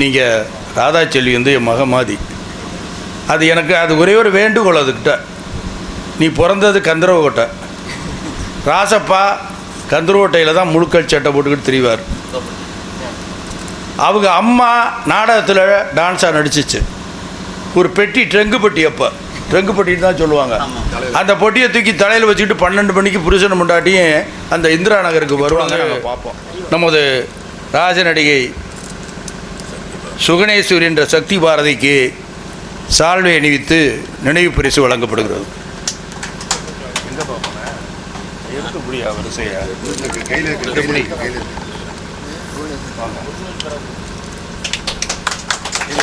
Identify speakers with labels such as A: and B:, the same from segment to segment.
A: நீங்கள் ராதாச்செல்வி வந்து என் மக மாதிரி அது எனக்கு அது ஒரே ஒரு வேண்டுகோள் அதுக்கிட்ட. நீ பிறந்தது கந்தரவக்கோட்டை ராசப்பா கந்தரவட்டையில் தான் முழுக்கல் சட்டை போட்டுக்கிட்டு திரிவார். அவங்க அம்மா நாடகத்தில் டான்ஸாக நடிச்சிச்சு. ஒரு பெட்டி ட்ரெங்கு பெட்டி அப்போ. ட்ரெங்கு பெட்டின்னு தான் சொல்லுவாங்க. அந்த பொட்டியை தூக்கி தலையில் வச்சுக்கிட்டு பன்னெண்டு மணிக்கு புருஷன் முண்டாட்டியும் அந்த இந்திரா நகருக்கு வருவாங்க. நாங்கள் பார்ப்போம். நமது ராஜ நடிகை சுகணேஸ்வரி என்ற சக்தி பாரதிக்கு சால்வை அணிவித்து நினைவு பரிசு வழங்கப்படுகிறது.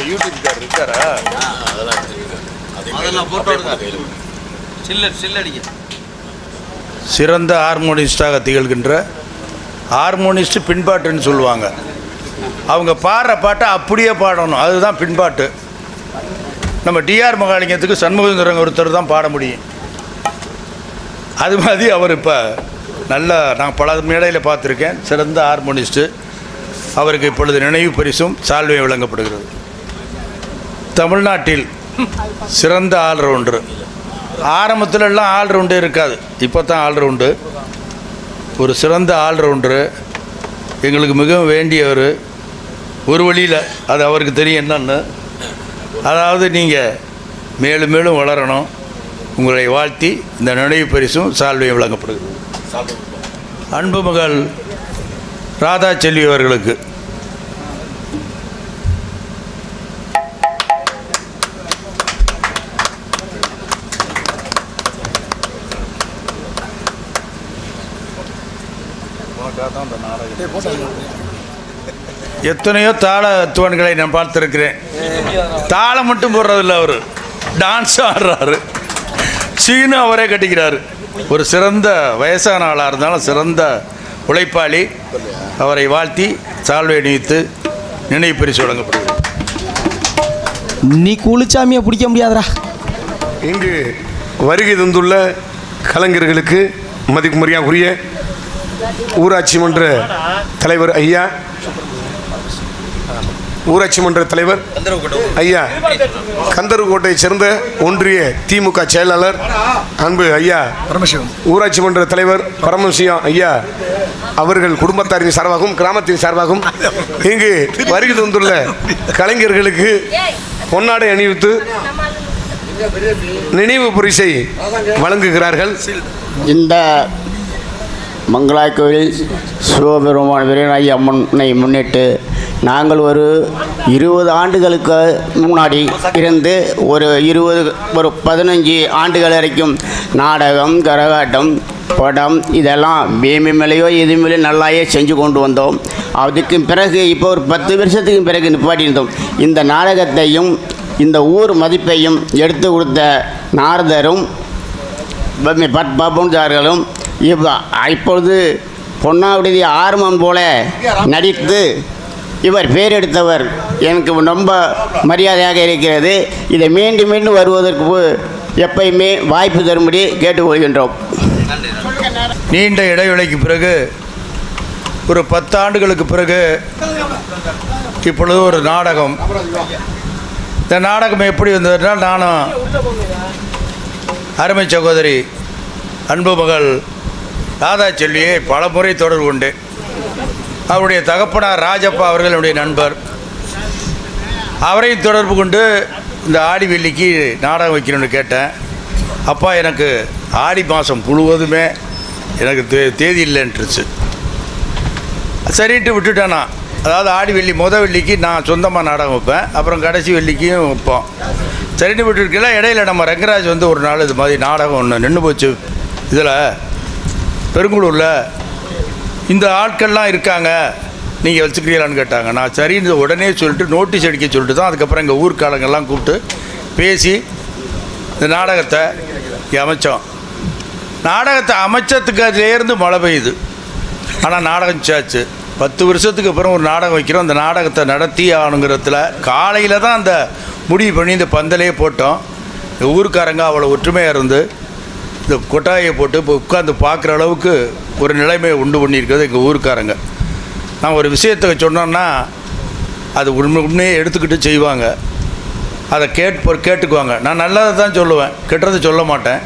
A: யூடியூப்கார் இருக்காரா சிறந்த ஹார்மோனிஸ்டாக திகழ்கின்ற ஹார்மோனிஸ்ட் பின்பாட்டுன்னு சொல்லுவாங்க. அவங்க பாடுற பாட்டை அப்படியே பாடணும். அதுதான் பின்பாட்டு. நம்ம டிஆர் மகாலிங்கத்துக்கு சண்முகசுந்தரம் ஒருத்தர் தான் பாட முடியும். அது மாதிரி அவர் இப்போ நல்லா நான் பல மேடையில் பார்த்துருக்கேன். சிறந்த ஹார்மோனிஸ்ட்டு. அவருக்கு இப்பொழுது நினைவு பரிசும் சால்வை வழங்கப்படுகிறது. தமிழ்நாட்டில் சிறந்த ஆல்ரவுண்டர் ஆரம்பத்துலலாம் ஆல்ரவுண்டே இருக்காது. இப்போ தான் ஆல்ரவுண்டு ஒரு சிறந்த ஆல்ரவுண்டரு எங்களுக்கு மிகவும் வேண்டியவர் ஒரு வழியில் அது அவருக்கு தெரியும் என்னன்னு. அதாவது நீங்கள் மேலும் மேலும் வளரணும். உங்களை வாழ்த்தி இந்த நினைவு பரிசும் சால்வையும் வழங்கப்படுகிறது. அன்பு மகள் ராதா செல்வி அவர்களுக்கு எத்தனையோ தாள துவன்களை நான் பார்த்துருக்கிறேன். தாளம் மட்டும் போடுறதில்ல அவர். டான்ஸ் ஆடுறாரு. சீனு அவரே கட்டிக்கிறாரு. ஒரு சிறந்த வயசான ஆளாக இருந்தாலும் சிறந்த உழைப்பாளி. அவரை வாழ்த்தி சால்வை அணிவித்து நினைவு பரிசு வழங்கப்படுகிறது.
B: நீ குளிச்சாமியை பிடிக்க முடியாதுடா.
C: இங்கு வருகை தந்துள்ள கலைஞர்களுக்கு மதிப்புமரியாக்குரிய ஊராட்சி மன்ற தலைவர் ஐயா ஊராட்சி மன்ற தலைவர் ஐயா கந்தர்கோட்டையைச் சேர்ந்த ஒன்றிய திமுக செயலாளர் அன்பு ஐயா ஊராட்சி மன்ற தலைவர் பரமசிவம் ஐயா அவர்கள் குடும்பத்தாரின் சார்பாகவும் கிராமத்தின் சார்பாகவும் இங்கு வருகை தந்துள்ள கலைஞர்களுக்கு பொன்னாடை அணிவித்து நினைவு பரிசை வழங்குகிறார்கள்.
D: இந்த மங்களாய் கோயில் சிவபெருமான் வீரநாயகி அம்மனை முன்னிட்டு நாங்கள் ஒரு இருபது ஆண்டுகளுக்கு முன்னாடி இருந்து ஒரு இருபது ஒரு பதினஞ்சு ஆண்டுகள் வரைக்கும் நாடகம் கரகாட்டம் படம் இதெல்லாம் பீமி மேலேயோ எது மேலேயோ நல்லாயே செஞ்சு கொண்டு வந்தோம் அதுக்கு பிறகு இப்போ ஒரு பத்து வருஷத்துக்கு பிறகு நிப்பாட்டியிருந்தோம் இந்த நாடகத்தையும் இந்த ஊர் மதிப்பையும் எடுத்து கொடுத்த நாரதரும் பட் பாபுஞ்சார்களும் இப்போ இப்பொழுது பொன்னாவுடைய ஆர்மம் போல நடித்து இவர் பேர் எடுத்தவர் எனக்கு ரொம்ப மரியாதையாக இருக்கிறது. இதை மீண்டும் மீண்டும் வருவதற்கு எப்பயுமே வாய்ப்பு தரும்படி கேட்டுக்கொள்கின்றோம்.
A: நீண்ட இடைவெளிக்கு பிறகு ஒரு பத்தாண்டுகளுக்கு பிறகு இப்பொழுது ஒரு நாடகம். இந்த நாடகம் எப்படி வந்ததுன்னா நானும் அருமை சகோதரி அன்பு மகள் ராதா செல்வியை பல முறை தொடர்பு உண்டு. அவருடைய தகப்பனார் ராஜப்பா அவர்கள் என்னுடைய நண்பர். அவரையும் தொடர்பு கொண்டு இந்த ஆடி வெள்ளிக்கு நாடகம் வைக்கணும்னு கேட்டேன். அப்பா எனக்கு ஆடி மாதம் முழுவதுமே எனக்கு தே தேதி இல்லைன்ட்டுருச்சு சரின்ட்டு விட்டுட்டேன் நான். அதாவது ஆடி வெள்ளி முத வெள்ளிக்கு நான் சொந்தமாக நாடகம் வைப்பேன். அப்புறம் கடைசி வெள்ளிக்கும் வைப்போம். சரின்னு விட்டுருக்கல இடையில நம்ம ரங்கராஜ் வந்து ஒரு நாள் இது மாதிரி நாடகம் ஒன்று நின்று போச்சு. இதில் பெருங்குளூரில் இந்த ஆட்கள்லாம் இருக்காங்க. நீங்கள் வச்சுக்கிறீங்களான்னு கேட்டாங்க. நான் சரின்னு உடனே சொல்லிட்டு நோட்டீஸ் அடிக்க சொல்லிட்டு தான் அதுக்கப்புறம் எங்கள் ஊர்க்காலங்கள்லாம் கூப்பிட்டு பேசி இந்த நாடகத்தை அமைச்சோம். நாடகத்தை அமைச்சதுக்கு அதுலேருந்து மழை பெய்யுது. ஆனால் நாடகம் சாச்சு பத்து வருஷத்துக்கு அப்புறம் ஒரு நாடகம் வைக்கிறோம். அந்த நாடகத்தை நடத்தி ஆகணுங்கிறதுல காலையில் தான் அந்த முடிவு பண்ணி இந்த பந்தலையே போட்டோம். இந்த ஊருக்காரங்க அவ்வளோ ஒற்றுமையாக இருந்து இந்த கொட்டாயை போட்டு இப்போ உட்காந்து பார்க்குற அளவுக்கு ஒரு நிலைமையை உண்டு பண்ணியிருக்கிறது எங்கள் ஊருக்காரங்க. நான் ஒரு விஷயத்தை சொன்னோன்னா அது உண்மை உண்மையே எடுத்துக்கிட்டு செய்வாங்க. அதை கேட்ப கேட்டுக்குவாங்க. நான் நல்லதை தான் சொல்லுவேன். கெட்டதை சொல்ல மாட்டேன்.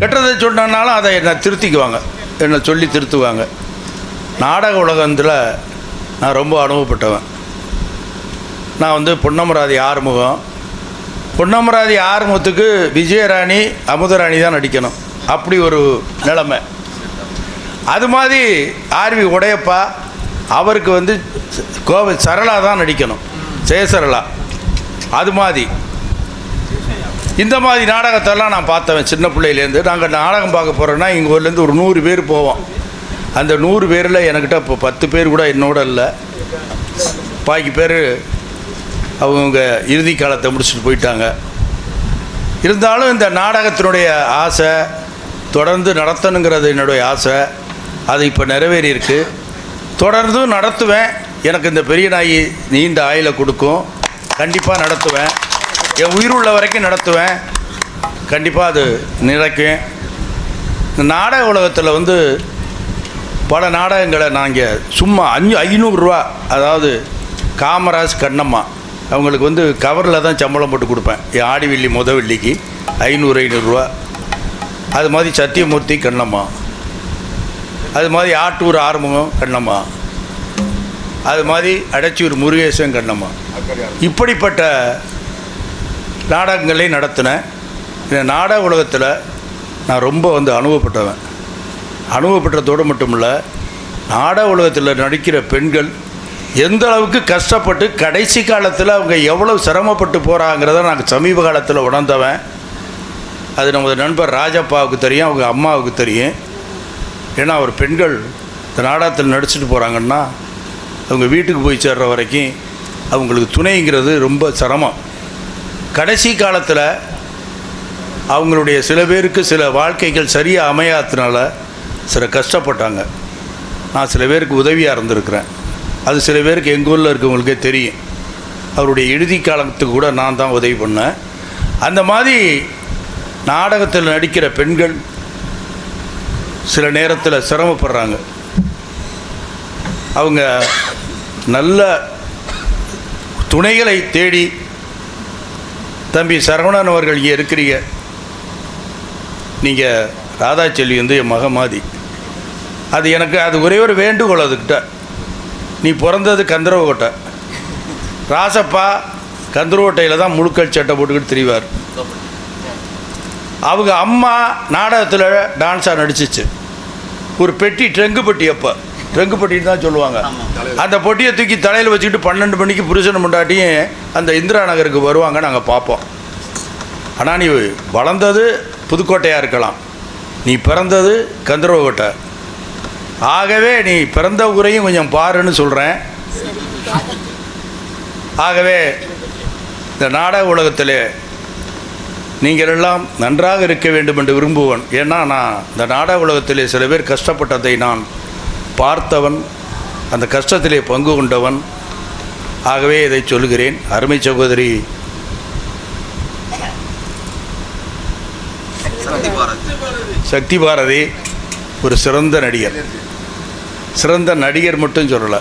A: கெட்டதை சொன்னனாலும் அதை என்னை திருத்திக்குவாங்க. என்னை சொல்லி திருத்துவாங்க. நாடக உலகத்தில் நான் ரொம்ப அனுபவப்பட்டவன். நான் வந்து பொன்னமராதி ஆறுமுகம் பொன்னமராதி ஆறுமுகத்துக்கு விஜயராணி அமுதராணி தான் நடிக்கணும். அப்படி ஒரு நிலைமை. அது மாதிரி ஆர்வி உடையப்பா அவருக்கு வந்து கோவை சரளா தான் நடிக்கணும். ஜெயசரளா. அது மாதிரி. இந்த மாதிரி நாடகத்தெல்லாம் நான் பார்த்தவன் சின்ன பிள்ளையிலேருந்து. நாங்கள் நாடகம் பார்க்க போகிறோன்னா எங்கள் ஊர்லேருந்து ஒரு நூறு பேர் போவோம். அந்த நூறு பேரில் என்கிட்ட இப்போ பத்து பேர் கூட என்னோட இல்லை. பாக்கி பேர் அவங்க இறுதி காலத்தை முடிச்சுட்டு போயிட்டாங்க. இருந்தாலும் இந்த நாடகத்தினுடைய ஆசை தொடர்ந்து நடத்தணுங்கிறது என்னுடைய ஆசை. அது இப்போ நிறைவேறியிருக்கு. தொடர்ந்தும் தொடர்ந்து நடத்துவேன். எனக்கு இந்த பெரிய நாய் நீண்ட ஆயில கொடுக்கும். கண்டிப்பாக நடத்துவேன். என் உயிர் உள்ள வரைக்கும் நடத்துவேன். கண்டிப்பாக அது நிலைக்கும் இந்த நாடக உலகத்தில் வந்து பல நாடகங்களை நாங்கள் சும்மா அஞ்சு ஐநூறுரூவா அதாவது காமராஜ் கண்ணம்மா. அவங்களுக்கு வந்து கவரில் தான் சம்பளம் போட்டு கொடுப்பேன். என் ஆடிவெள்ளி முத வெள்ளிக்கு ஐநூறு ஐநூறுரூவா அது மாதிரி சத்தியமூர்த்தி கண்ணம்மா. அது மாதிரி ஆட்டூர் ஆறுமுகம் கண்ணம்மா. அது மாதிரி அடைச்சூர் முருகேசன் கண்ணம்மா. இப்படிப்பட்ட நாடகங்களை நடத்தினேன் இந்த நாடக உலகத்தில் நான் ரொம்ப வந்து அனுபவப்பட்டவன். அனுபவப்பட்டதோடு மட்டும் இல்லை நாடக உலகத்தில் நடிக்கிற பெண்கள் எந்த அளவுக்கு கஷ்டப்பட்டு கடைசி காலத்தில் அவங்க எவ்வளோ சிரமப்பட்டு போகிறாங்கிறத நான் சமீப காலத்தில் உணர்ந்தவன். அது நமது நண்பர் ராஜப்பாவுக்கு தெரியும் அவங்க அம்மாவுக்கு தெரியும். ஏன்னா அவர் பெண்கள் இந்த நாடகத்தில் நடிச்சுட்டு போகிறாங்கன்னா அவங்க வீட்டுக்கு போய் சேர்ற வரைக்கும் அவங்களுக்கு துணைங்கிறது ரொம்ப சிரமம். கடைசி காலத்தில் அவங்களுடைய சில பேருக்கு சில வாழ்க்கைகள் சரியாக அமையாததுனால சில கஷ்டப்பட்டாங்க. நான் சில பேருக்கு உதவியாக இருந்திருக்கிறேன். அது சில பேருக்கு எங்கள் ஊரில் இருக்கவங்களுக்கே தெரியும். அவருடைய இறுதி காலத்துக்கு கூட நான் தான் உதவி பண்ணேன். அந்த மாதிரி நாடகத்தில் நடிக்கிற பெண்கள் சில நேரத்தில் சிரமப்படுறாங்க. அவங்க நல்ல துணைகளை தேடி தம்பி சரவணன் அவர்கள் இங்கே இருக்கிறீங்க. நீங்கள் ராதா செல்வி வந்து என் மகமாதி அது எனக்கு அது ஒரே ஒரு வேண்டுகோள் அதுக்கிட்ட. நீ பிறந்தது கந்தரவக்கோட்டை ராசப்பா கந்தரவட்டையில் தான் முழுக்கல் சட்டை போட்டுக்கிட்டு திரிவார். அவங்க அம்மா நாடகத்தில் டான்ஸாக நடிச்சிச்சு. ஒரு பெட்டி ட்ரெங்கு பெட்டி அப்போ. ட்ரெங்கு பெட்டின்னு தான் சொல்லுவாங்க. அந்த பொட்டியை தூக்கி தலையில் வச்சுக்கிட்டு பன்னெண்டு மணிக்கு புருஷன் முண்டாட்டியும் அந்த இந்திரா நகருக்கு வருவாங்க நாங்கள் பார்ப்போம். ஆனால் நீ வளர்ந்தது புதுக்கோட்டையாக இருக்கலாம். நீ பிறந்தது கந்தரவகோட்டை ஆகவே நீ பிறந்த ஊரையும் கொஞ்சம் பாருன்னு சொல்கிறேன் ஆகவே இந்த நாடக உலகத்தில் நீங்கள் எல்லாம் நன்றாக இருக்க வேண்டும் என்று விரும்புவன். ஏன்னா நான் இந்த நாடக உலகத்திலே சில பேர் கஷ்டப்பட்டதை நான் பார்த்தவன் அந்த கஷ்டத்திலே பங்கு கொண்டவன். ஆகவே இதை சொல்கிறேன். அருமை சகோதரி.
E: சக்தி பாரத்.
A: சக்தி பாரதி ஒரு சிறந்த நடிகர். சிறந்த நடிகர் மட்டும் சொல்லலை.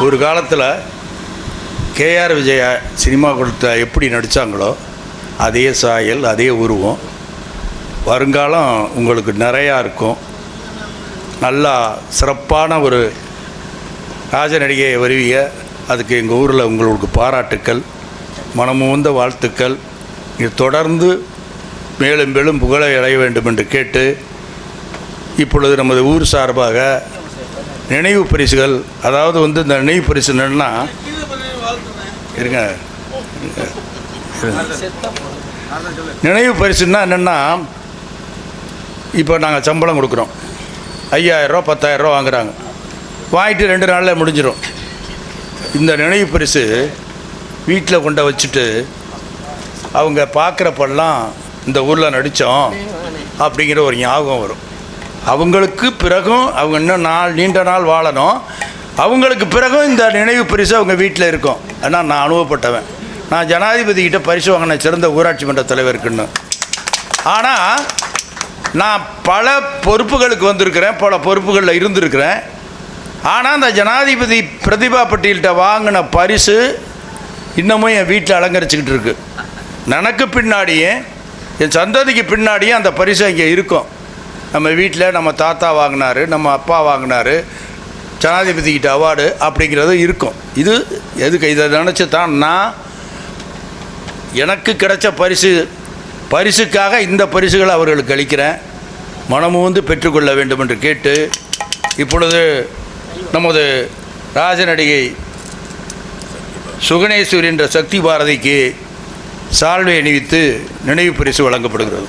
A: ஒரு காலத்தில் கேஆர் விஜயா சினிமா கொடுத்த எப்படி நடித்தாங்களோ அதே சாயல் அதே உருவம். வருங்காலம் உங்களுக்கு நிறையா இருக்கும். நல்லா சிறப்பான ஒரு ராஜ நடிகை வருவீங்க. அதுக்கு எங்கள் ஊரில் உங்களுக்கு பாராட்டுக்கள் மனமுந்த வாழ்த்துக்கள். இது தொடர்ந்து மேலும் மேலும் புகழை அடைய வேண்டும் என்று கேட்டு இப்பொழுது நமது ஊர் சார்பாக நினைவு பரிசுகள் அதாவது வந்து இந்த நினைவு பரிசு என்னன்னா இருங்க. நினைவு பரிசுன்னா என்னென்னா இப்போ நாங்கள் சம்பளம் கொடுக்குறோம். ஐயாயிரரூவா பத்தாயிரரூவா வாங்குகிறாங்க வாங்கிட்டு ரெண்டு நாளில் முடிஞ்சிடும் இந்த நினைவு பரிசு வீட்டில் கொண்ட வச்சுட்டு அவங்க பார்க்குறப்பெல்லாம் இந்த ஊரில் நடித்தோம் அப்படிங்கிற ஒரு ஞாபகம் வரும். அவங்களுக்கு பிறகும் அவங்க இன்னும் நாள் நீண்ட நாள் வாழணும். அவங்களுக்கு பிறகும் இந்த நினைவு பரிசு அவங்க வீட்டில் இருக்கும். ஆனால் நான் அனுபவப்பட்டவன். நான் ஜனாதிபதிக்கிட்ட பரிசு வாங்கின சிறந்த ஊராட்சி மன்ற தலைவருக்குன்னு ஆனால் நான் பல பொறுப்புகளுக்கு வந்திருக்கிறேன் பல பொறுப்புகளில் இருந்திருக்கிறேன். ஆனால் அந்த ஜனாதிபதி பிரதிபா பட்டியல்கிட்ட வாங்கின பரிசு இன்னமும் என் வீட்டில் அலங்கரிச்சுக்கிட்டு இருக்கு. எனக்கு பின்னாடியே என் சந்ததிக்கு பின்னாடியே அந்த பரிசு அங்கே இருக்கும். நம்ம வீட்டில் நம்ம தாத்தா வாங்கினாரு நம்ம அப்பா வாங்கினாரு ஜனாதிபதிக்கிட்ட அவார்டு அப்படிங்கிறது இருக்கும். இது எதுக்கு? இதை நினச்சி தான் நான் எனக்கு கிடைச்ச பரிசு பரிசுக்காக இந்த பரிசுகளை அவர்களுக்கு அளிக்கிறேன். மனமுந்து பெற்றுக்கொள்ள வேண்டும் என்று கேட்டு இப்பொழுது நமது ராஜநடிகை சுகணேஸ்வரி என்ற சக்தி பாரதிக்கு சால்வை அணிவித்து நினைவு பரிசு வழங்கப்படுகிறது.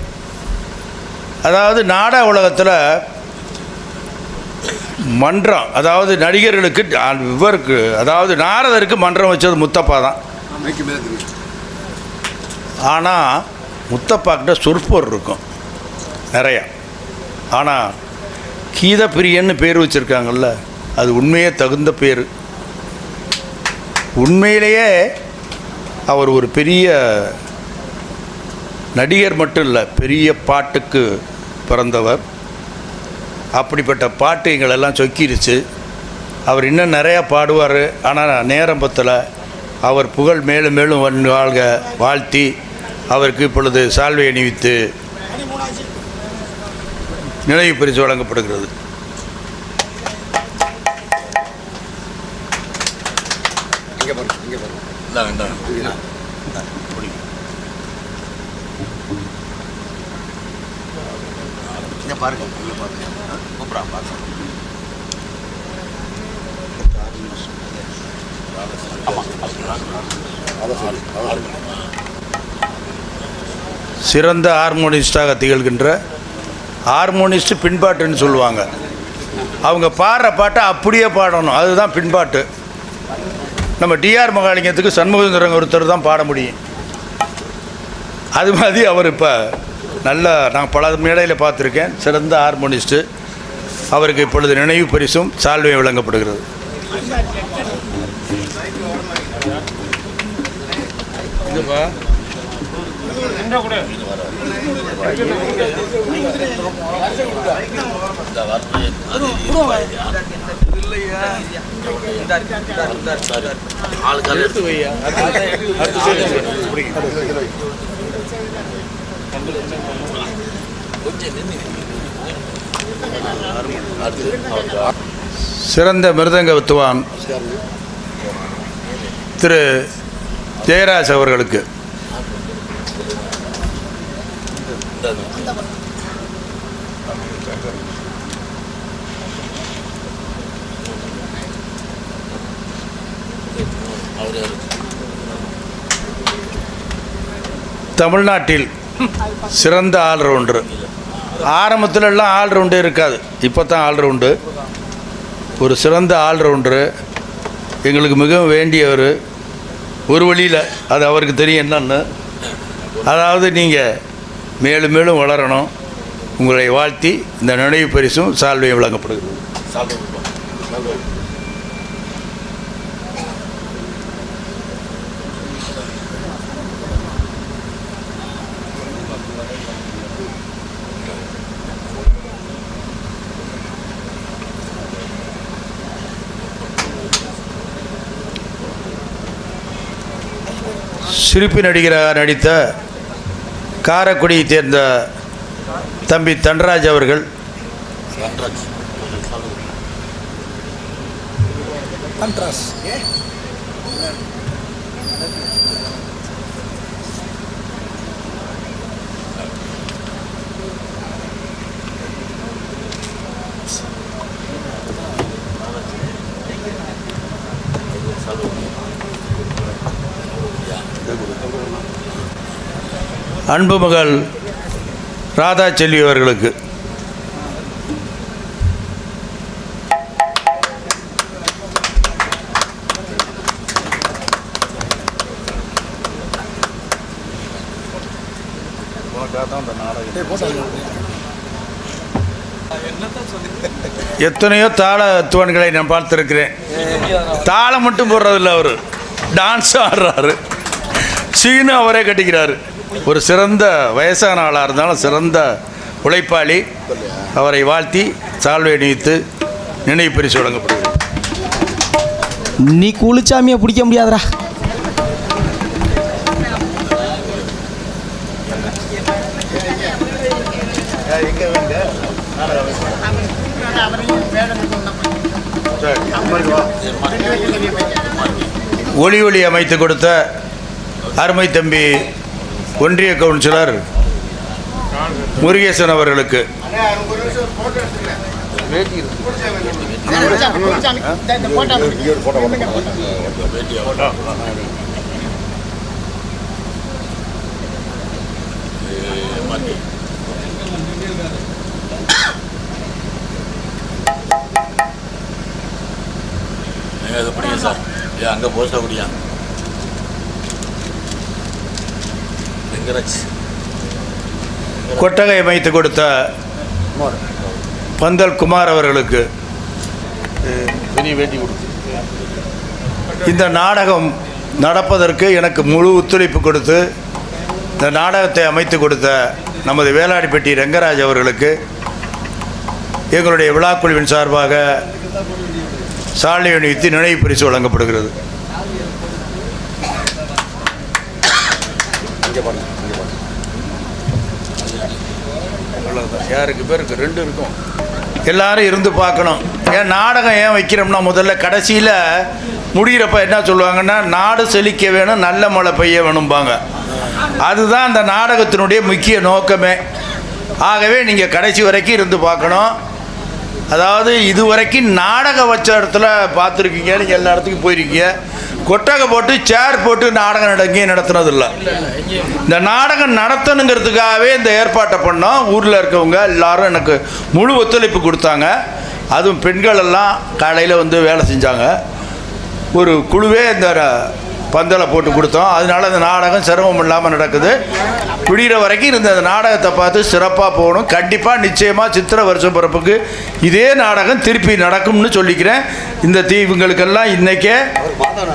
A: அதாவது நாடக உலகத்தில் மன்றம் அதாவது நடிகர்களுக்கு இவருக்கு அதாவது நாரதருக்கு மன்றம் வச்சது முத்தப்பா தான். ஆனால் முத்தப்பாக்கிட்ட சொற்பொர் இருக்கும் நிறையா. ஆனால் கீதப்பிரியன்னு பேர் வச்சுருக்காங்கல்ல அது உண்மையே தகுந்த பேர். உண்மையிலேயே அவர் ஒரு பெரிய நடிகர் மட்டும் இல்லை பெரிய பாட்டுக்கு பிறந்தவர். அப்படிப்பட்ட பாட்டு எங்களெல்லாம் சொக்கிருச்சு. அவர் இன்னும் நிறையா பாடுவார். ஆனால் நேரம் பத்தல. அவர் புகழ் மேலும் மேலும் வன் வாழ்க வாழ்த்தி அவருக்கு இப்பொழுது சால்வை அணிவித்து நினைவு பரிசு வழங்கப்படுகிறது. சிறந்த ஹார்மோனிஸ்டாக திகழ்கின்ற ஹார்மோனிஸ்ட் பின்பாட்டுன்னு சொல்லுவாங்க. அவங்க பாடுற பாட்டை அப்படியே பாடணும். அதுதான் பின்பாட்டு. நம்ம டிஆர் மகாலிங்கத்துக்கு சண்முகசுந்தரங்க ஒருத்தர் தான் பாட முடியும். அது மாதிரி அவர் இப்போ நல்ல நான் பல மேடையில் பார்த்துருக்கேன். சிறந்த ஹார்மோனிஸ்ட்டு. அவருக்கு இப்பொழுது நினைவு பரிசும் சால்வை வழங்கப்படுகிறது. இதுப்பா. சிறந்த மிருதங்க வித்துவான் திரு ஜெயராஜ் அவர்களுக்கு. தமிழ்நாட்டில் சிறந்த ஆல்ரவுண்டர் ஆரம்பத்தில் எல்லாம் ஆல்ரவுண்டே இருக்காது. இப்போ தான் ஆல்ரவுண்டு ஒரு சிறந்த ஆல்ரவுண்டரு எங்களுக்கு மிகவும் வேண்டியவர். ஒரு வழியில் அது அவருக்கு தெரியும் என்னன்னு. அதாவது நீங்கள் மேலும் மேலும் வளரணும். உங்களை வாழ்த்தி இந்த நினைவு பரிசும் சால்வையும் வழங்கப்படுகிறது. சிரிப்பு நடிகராக நடித்த காரக்குடியை சேர்ந்த தம்பி தன்ராஜ் அவர்கள். அன்பு அன்புமகள் ராதா செல்வி அவர்களுக்கு. எத்தனையோ தாள தூண்களை நான் பார்த்துருக்கிறேன். தாளம் மட்டும் போடுறதில்ல அவர். டான்ஸ் ஆடுறாரு. சீனும் அவரே கட்டிக்கிறாரு. ஒரு சிறந்த வயசான ஆளாக இருந்தாலும் சிறந்த உழைப்பாளி அவரை வாழ்த்தி சால்வை அணிவித்து நினைவு பரிசு வழங்கப்படுகிறது.
B: நீ குளிச்சாமியை பிடிக்க முடியாதுடா.
A: ஒளி ஒளி அமைத்து கொடுத்த அருமை தம்பி ஒன்றிய கவுன்சிலர் முருகேசன் அவர்களுக்கு.
E: அது பிடிங்க சார். ஏ அங்கே போஸ்ட் அப்படியா
A: கொட்டகை அமைத்து கொடுத்த பந்தல் குமார் அவர்களுக்கு
E: பெரிய வேட்டி கொடுத்து.
A: இந்த நாடகம் நடப்பதற்கு எனக்கு முழு ஒத்துழைப்பு கொடுத்து இந்த நாடகத்தை அமைத்து கொடுத்த நமது வேளாடிப்பட்டி ரெங்கராஜ் அவர்களுக்கு எங்களுடைய விழாக்குழுவின் சார்பாக சாலை அணிவித்து நினைவு பரிசு வழங்கப்படுகிறது. அவ்வளவுதான். யாருக்கு பேருக்கு ரெண்டு இருக்கும். எல்லாரும் இருந்து பார்க்கணும். ஏன் நாடகம் ஏன் வைக்கிறோம்னா முதல்ல கடைசியில் முடிகிறப்ப என்ன சொல்லுவாங்கன்னா நாடு செழிக்க வேணும் நல்ல மழை பெய்ய வேணும்பாங்க. அதுதான் அந்த நாடகத்தினுடைய முக்கிய நோக்கமே. ஆகவே நீங்கள் கடைசி வரைக்கும் இருந்து பார்க்கணும். அதாவது இது வரைக்கும் நாடகம் வச்ச இடத்துல பார்த்துருக்கீங்க. நீங்கள் எல்லா இடத்துக்கும் போயிருக்கீங்க. கொட்டகை போட்டு சேர் போட்டு நாடகம் நடங்க நடத்துனதில்லை. இந்த நாடகம் நடத்தணுங்கிறதுக்காகவே இந்த ஏற்பாட்டை பண்ணோம். ஊரில் இருக்கவங்க எல்லாரும் எனக்கு முழு ஒத்துழைப்பு கொடுத்தாங்க. அதுவும் பெண்கள் எல்லாம் காலையில் வந்து வேலை செஞ்சாங்க. ஒரு குழுவே இந்த பந்தலை போட்டு கொடுத்தோம். அதனால அந்த நாடகம் சிரமம் இல்லாமல் நடக்குது. விடிகிற வரைக்கும் இருந்த அந்த நாடகத்தை பார்த்து சிறப்பாக போகணும். கண்டிப்பாக நிச்சயமாக சித்திரை வருஷம் பிறப்புக்கு இதே நாடகம் திருப்பி நடக்கும்னு சொல்லிக்கிறேன். இந்த தீவுங்களுக்கெல்லாம் இன்றைக்கே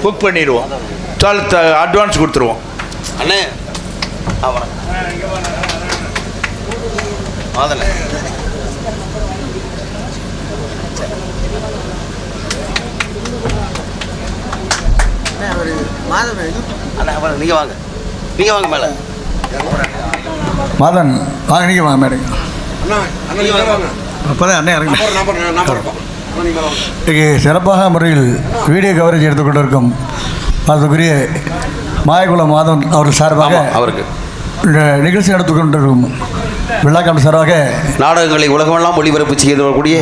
A: புக் பண்ணிடுவோம். சால் அட்வான்ஸ் கொடுத்துருவோம்.
E: அண்ணே அவனை மாதண்ணே அண்ணே அவனை நீங்கள் வாங்க. நீங்கள் வாங்க மேலே
F: மாதன் வாங்க நீங்கள் வாங்க மேடம். அப்போ தான் அண்ணன் இறங்கி சிறப்பாக முறையில் வீடியோ கவரேஜ் எடுத்துக்கொண்டிருக்கும் அதுக்குரிய மாயகுலம் மாதவன் அவர் சார்பாக
E: அவருக்கு.
F: நிகழ்ச்சி நடத்தி கொண்டிருக்கும் விழாக்காண்டு சார்பாக
E: நாடகங்களை உலகமெல்லாம் ஒளிபரப்பு செய்து வரக்கூடிய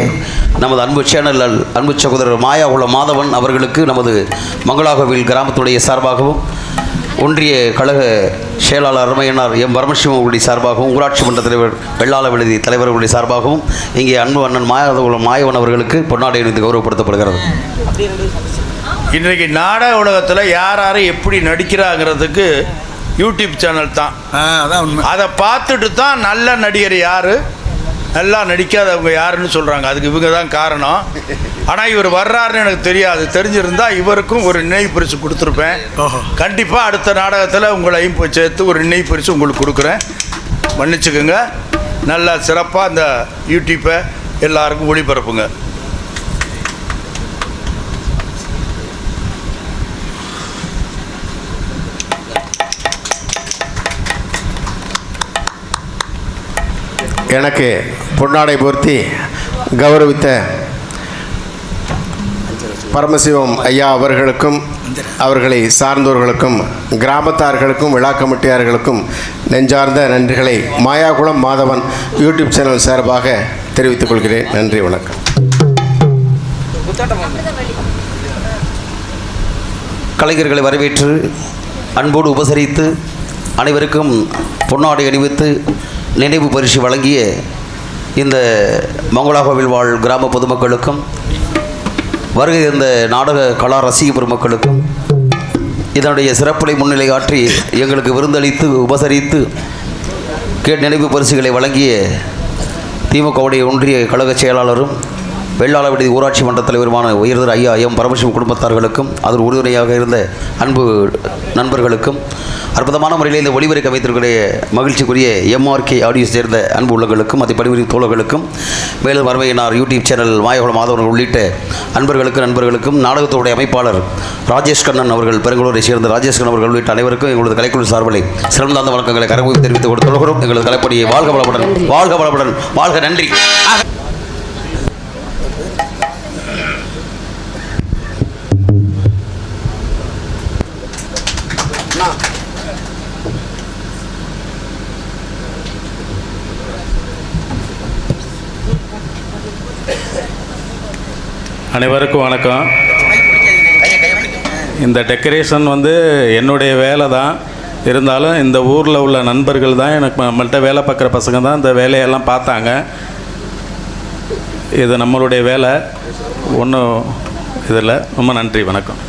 E: நமது அன்பு சேனல் அன்பு சகோதரர் மாயாகுல மாதவன் அவர்களுக்கு நமது மங்களாகோவில் கிராமத்துடைய சார்பாகவும் ஒன்றிய கழக செயலாளர் அருமையனார் எம் பரமசிவம் அவர்களுடைய சார்பாகவும் ஊராட்சி மன்ற தலைவர் வெள்ளாள விடுதி தலைவர்களுடைய சார்பாகவும் இங்கே அன்பு அண்ணன் மாயாகுலம் மாயவன் அவர்களுக்கு பொன்னாடை அணிந்து கௌரவப்படுத்தப்படுகிறது.
A: இன்றைக்கு நாடக உலகத்தில் யார் யார் எப்படி நடிக்கிறாங்கிறதுக்கு யூடியூப் சேனல் தான்.
F: அதான் உண்மை.
A: அதை பார்த்துட்டு தான் நல்ல நடிகர் யார்? நல்லா நடிக்காதவங்க யாருன்னு சொல்கிறாங்க அதுக்கு இவங்க தான் காரணம். ஆனால் இவர் வர்றாருன்னு எனக்கு தெரியாது. தெரிஞ்சிருந்தா இவருக்கும் ஒரு நினைவு பரிசு கொடுத்துருப்பேன். கண்டிப்பாக அடுத்த நாடகத்தில் உங்களையும் போய் சேர்த்து ஒரு நினைவு பரிசு உங்களுக்கு கொடுக்குறேன். மன்னிச்சுக்கோங்க. நல்லா சிறப்பாக அந்த யூடியூப்பை எல்லாருக்கும் ஒளிபரப்புங்க.
C: எனக்கு பொன்னாடை பொருத்தி கௌரவித்த பரமசிவம் ஐயா அவர்களுக்கும் அவர்களை சார்ந்தோர்களுக்கும் கிராமத்தார்களுக்கும் விழா கமிட்டியார்களுக்கும் நெஞ்சார்ந்த நன்றிகளை மாயாகுளம் மாதவன் யூடியூப் சேனல் சார்பாக தெரிவித்துக் கொள்கிறேன். நன்றி வணக்கம்.
E: கலைஞர்களை வரவேற்று அன்போடு உபசரித்து அனைவருக்கும் பொன்னாடை அணிவித்து நினைவு பரிசு வழங்கிய இந்த மங்களாகோவில் வாழ் கிராம பொதுமக்களுக்கும் வருகை இந்த நாடக கலா ரசிக பெருமக்களுக்கும் இதனுடைய சிறப்புரை முன்னிலை ஆற்றி எங்களுக்கு விருந்தளித்து உபசரித்து கேட் நினைவு பரிசுகளை வழங்கிய திமுகவுடைய ஒன்றிய கழக செயலாளரும் வெள்ளாளவிடுதி ஊராட்சி மன்ற தலைவருமான உயர்தர் ஐயா எம் பரமசிவம் குடும்பத்தார்களுக்கும் அதில் உறுதுணையாக இருந்த அன்பு நண்பர்களுக்கும் அற்புதமான முறையில் இந்த ஒளிபரப்பு அமைத்திருக்கிற மகிழ்ச்சிக்குரிய எம்ஆர்கே ஆடியோ சேர்ந்த அன்பு உள்ளங்களுக்கும் அதை பணிபுரியும் தோழர்களுக்கும் மேலும் அருமையினார் யூடியூப் சேனல் மாயகுளம் மாதவர்கள் உள்ளிட்ட அன்பர்களுக்கும் நண்பர்களுக்கும் நாடகத்துடைய அமைப்பாளர் ராஜேஷ் கண்ணன் அவர்கள் பெருங்குளூரை சேர்ந்த ராஜேஷ் கண்ணன் அவர்கள் உள்ளிட்ட அனைவருக்கும் எங்களது கலைக்குழு சார்பில் சிறந்தாந்த வணக்கங்களை கரகூப்பி தெரிவித்துக் கொடுத்து எங்களது கலைப்படியை வாழ்க வளமுடன் வாழ்க வளமுடன் வாழ்க நன்றி.
G: அனைவருக்கும் வணக்கம். இந்த டெக்கரேஷன் வந்து என்னுடைய வேலை தான். இருந்தாலும் இந்த ஊரில் உள்ள நண்பர்கள் தான் எனக்கு நம்மள்கிட்ட வேலை பார்க்குற பசங்க தான் இந்த வேலையெல்லாம் பார்த்தாங்க. இது நம்மளுடைய வேலை. ஒன்றும் இதில் ரொம்ப நன்றி. வணக்கம்.